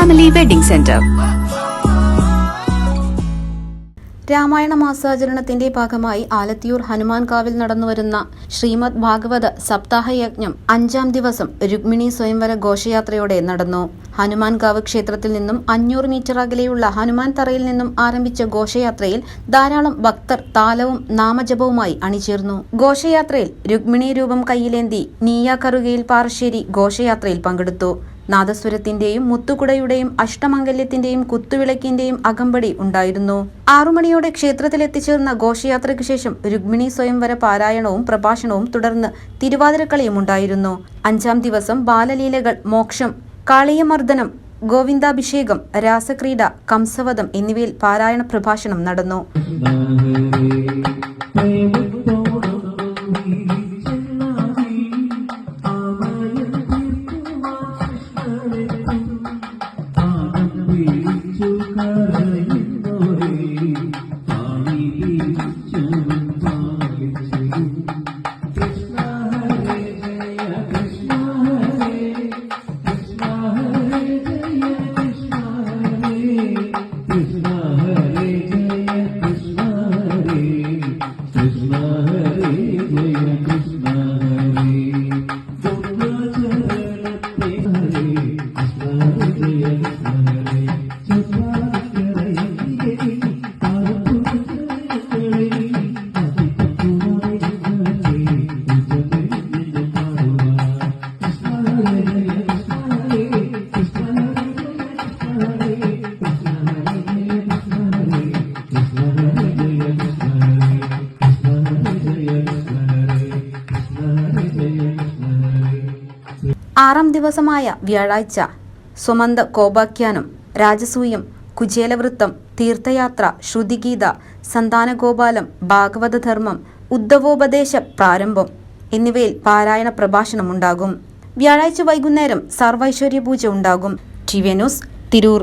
Family wedding centre Ramayana മാസാചരണത്തിന്റെ ഭാഗമായി ആലത്തിയൂർ ഹനുമാൻകാവിൽ നടന്നുവരുന്ന ശ്രീമദ് ഭാഗവത സപ്താഹയജ്ഞം അഞ്ചാം ദിവസം രുക്മിണി സ്വയംവര ഘോഷയാത്രയോടെ നടന്നു. ഹനുമാൻ കാവ് ക്ഷേത്രത്തിൽ നിന്നും അഞ്ഞൂറ് മീറ്റർ അകലെയുള്ള ഹനുമാൻ തറയിൽ നിന്നും ആരംഭിച്ച ഘോഷയാത്രയിൽ ധാരാളം ഭക്തർ താലവും നാമജപവുമായി അണിചേർന്നു. ഘോഷയാത്രയിൽ രുക്മിണി രൂപം കയ്യിലേന്തി നീയ കറുകയിൽ പാറശ്ശേരി ഘോഷയാത്രയിൽ പങ്കെടുത്തു. നാദസ്വരത്തിന്റെയും മുത്തുകുടയുടെയും അഷ്ടമംഗല്യത്തിന്റെയും കുത്തുവിളക്കിന്റെയും അകമ്പടി ഉണ്ടായിരുന്നു. ആറുമണിയോടെ ക്ഷേത്രത്തിൽ എത്തിച്ചേർന്ന ഘോഷയാത്രയ്ക്ക് ശേഷം രുക്മിണി സ്വയംവര പാരായണവും പ്രഭാഷണവും തുടർന്ന് തിരുവാതിരക്കളിയും ഉണ്ടായിരുന്നു. അഞ്ചാം ദിവസം ബാലലീലകൾ മോക്ഷം കാളിയമർദ്ദനം ഗോവിന്ദാഭിഷേകം രാസക്രീഡ കംസവധം എന്നിവയിൽ പാരായണ പ്രഭാഷണം നടന്നു. Krishna Hare Krishna Hare Krishna Hare Jaya ആറാം ദിവസമായ വ്യാഴാഴ്ച സുമന്ത കോപാഖ്യാനം രാജസൂയം കുചേലവൃത്തം തീർത്ഥയാത്ര ശ്രുതിഗീത സന്താനഗോപാലം ഭാഗവതധർമ്മം ഉദ്ധവോപദേശ പ്രാരംഭം എന്നിവയിൽ പാരായണ പ്രഭാഷണം ഉണ്ടാകും. വ്യാഴാഴ്ച വൈകുന്നേരം സർവൈശ്വര്യ പൂജ ഉണ്ടാകും. T news Tirur.